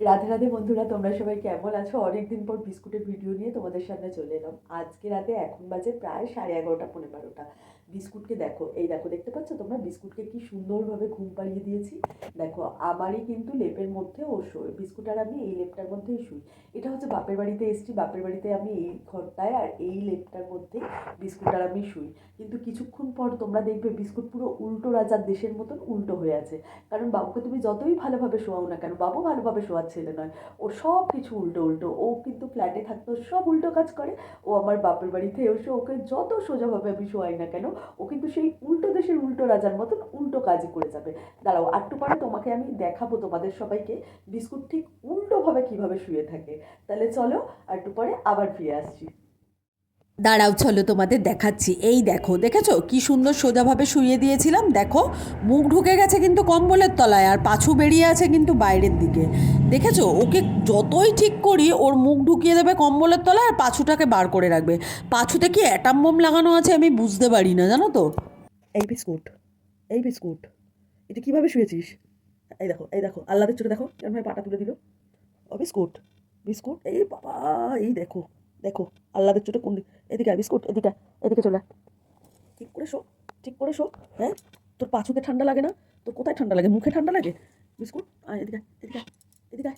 রাধে রাধে বন্ধুরা, তোমরা সবাই কেমন আছো? অনেকদিন পর বিস্কুটের ভিডিও নিয়ে তোমাদের সামনে চলে এলাম। আজকে রাতে এখন বাজে প্রায় সাড়ে এগারোটা পনেরো বারোটা। বিস্কুটকে দেখো, এই দেখো, দেখতে পাচ্ছ তোমরা? বিস্কুটকে কি সুন্দরভাবে ঘুম পাড়িয়ে দিয়েছি। দেখো, আমারই কিন্তু লেপের মধ্যে ও শোয়। বিস্কুট আর আমি এই লেপটার মধ্যেই শুই। এটা হচ্ছে বাপের বাড়িতে এসছি, বাপের বাড়িতে আমি এই ঘরটায় আর এই লেপটার মধ্যে বিস্কুট আর আমি শুই। কিন্তু কিছুক্ষণ পর তোমরা দেখবে বিস্কুট পুরো উল্টো রাজার দেশের মতন উল্টো হয়ে আছে। কারণ বাবুকে তুমি যতই ভালোভাবে শোয়াও না কেন, বাবু ভালোভাবে শোয়ার ছেলে নয়। ও সব কিছু উল্টো উল্টো। ও কিন্তু ফ্ল্যাটে থাকতো সব উল্টো কাজ করে। ও আমার বাপের বাড়িতে এসে ওকে যত সোজাভাবে আমি শোয়াই না কেন, ও কিন্তু সেই উল্টো দেশের উল্টো রাজার মতন উল্টো কাজই করে যাবে। দাঁড়াও আটটু পরে তোমাকে আমি দেখাবো তোমাদের সবাইকে বিস্কুট ঠিক উল্টোভাবে কীভাবে শুয়ে থাকে। তাহলে চলো আটটু পরে আবার ফিরে আসছি। দাঁড়াও, চলো তোমাদের দেখাচ্ছি। এই দেখো, দেখেছ? কি সুন্দর সোজাভাবে শুয়ে দিয়েছিলাম। দেখো, মুখ ঢুকে গেছে কিন্তু কম্বলের তলায় আর পাছু বেরিয়ে আছে কিন্তু বাইরের দিকে। দেখেছ? ওকে যতই ঠিক করি, ওর মুখ ঢুকিয়ে দেবে কম্বলের তলায় আর পাছুটাকে বার করে রাখবে। পাছুতে কি অ্যাটাম বোম লাগানো আছে আমি বুঝতে পারি না, জানো তো? এই বিস্কুট এই বিস্কুট, এটা কীভাবে শুয়েছিস? এই দেখো এই দেখো আল্লাদের চোখে দেখো কেমন পাটা তুলে দিল। ও বিস্কুট বিস্কুট, এই বাবা, এই দেখো। দেখো আল্লাদের চোখে কোন দিক এদিকে বিস্কুট, এদিকে এদিকে চলে। ঠিক করে শো, ঠিক করে শো হ্যাঁ? তোর পাছুতে ঠান্ডা লাগে না? তোর কোথায় ঠান্ডা লাগে? মুখে ঠান্ডা লাগে? বিস্কুট, আয়, এদিকে এদিকে এদিকে।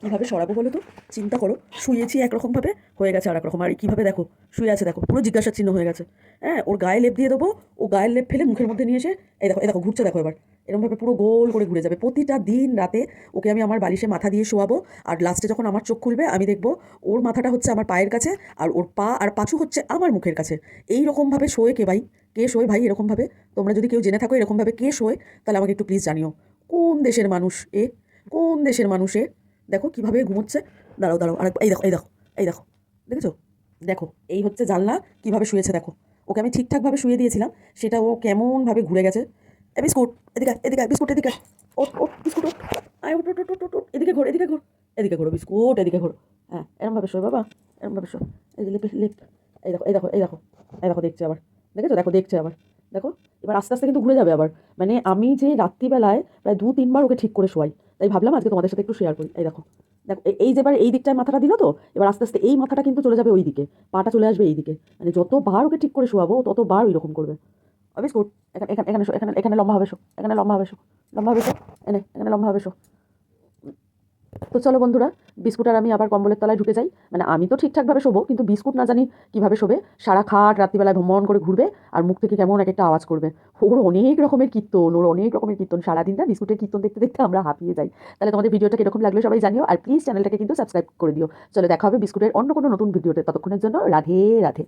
কীভাবে সরাবো বলো তো? চিন্তা করো, শুয়েছি একরকমভাবে, হয়ে গেছে আর একরকম আর কীভাবে দেখো? শুয়ে আছে দেখো, পুরো জিজ্ঞাসার চিহ্ন হয়ে গেছে। হ্যাঁ ওর গায়ে লেপ দিয়ে দেবো, ও গায়ের লেপ ফেলে মুখের মধ্যে নিয়ে এসে, এই দেখো এই দেখো, ঘুরছে দেখো এবার। এরকমভাবে পুরো গোল করে ঘুরে যাবে। প্রতিটা দিন রাতে ওকে আমি আমার বালিশে মাথা দিয়ে শোয়াবো আর লাস্টে যখন আমার চোখ খুলবে, আমি দেখব ওর মাথাটা হচ্ছে আমার পায়ের কাছে আর ওর পা আর পাছু হচ্ছে আমার মুখের কাছে। এই রকমভাবে শোয়ে কে ভাই? কে শোয় ভাই এরকমভাবে তোমরা যদি কেউ জেনে থাকো এরকমভাবে কে শোয়, তাহলে আমাকে একটু প্লিজ জানিও। কোন দেশের মানুষ এ? কোন দেশের মানুষ এ? দেখো কীভাবে ঘুমোচ্ছে। দাঁড়াও দাঁড়াও আর এই দেখো এই দেখো এই দেখো, দেখেছ? দেখো, এই হচ্ছে জানলা, কীভাবে শুয়েছে দেখো। ওকে আমি ঠিকঠাকভাবে শুয়ে দিয়েছিলাম, সেটা ও কেমনভাবে ঘুরে গেছে। বিস্কুট এদিকে এদিকে বিস্কুট এদিকে। ওট ওট বিস্কুট ওট আয় ওট ওট ওট ওট, এদিকে ঘোর এদিকে ঘোর। এদিকে ঘোরো বিস্কুট এদিকে ঘোরো। হ্যাঁ এরমভাবে শোয় বাবা এরমভাবে শো এই যে লেপ এই দেখো এই দেখো এই দেখো এই দেখো দেখছে আবার। দেখেছ? দেখো দেখছে আবার। দেখো? এবার আস্তে আস্তে কিন্তু ঘুরে যাবে আবার। মানে আমি যে রাত্রিবেলায় প্রায় দু তিনবার ওকে ঠিক করে শোয়াই। তাই ভাবলাম আজকে তোমাদের সাথে একটু শেয়ার করি। এই দেখো। দেখো এই যে এবার এই দিকটায় মাথাটা দিল তো এবার আস্তে আস্তে এই মাথাটা কিন্তু চলে যাবে ওই দিকে পাটা চলে আসবে এই দিকে মানে যতবার ওকে ঠিক করে শোয়াবো ততবার ওই রকম করবে। বিস্কুট এখানে এখানে এখানে শো, এখানে এখানে লম্বা হবে শো, এখানে লম্বা হবে শো, লম্বা হবে শো এনে এখানে লম্বা হবে শো। তো চলো বন্ধুরা, বিস্কুট আর আমি আবার কম্বলের তলায় ঢুকে যাই। মানে আমি তো ঠিকঠাকভাবে শোবো, কিন্তু বিস্কুট না জানি কীভাবে শোবে। সারা খাট রাত্রিবেলায় ভ্রমণ করে ঘুরবে আর মুখ থেকে কেমন এক একটা আওয়াজ করবে। ওর অনেক রকমের কীর্তন, ওর অনেক রকমের কীর্তন। সারাদিনটা বিস্কুটের কীর্তন দেখতে দেখতে আমরা হাঁপিয়ে যাই। তাহলে তোমাদের ভিডিওটা কীরকম লাগল সবাই জানিও, আর প্লিজ চ্যানেলটাকে কিন্তু সাবস্ক্রাইব করে দিও। চলো দেখা হবে বিস্কুটের অন্য কোনো নতুন ভিডিওতে। ততক্ষণের জন্য রাধে রাধে।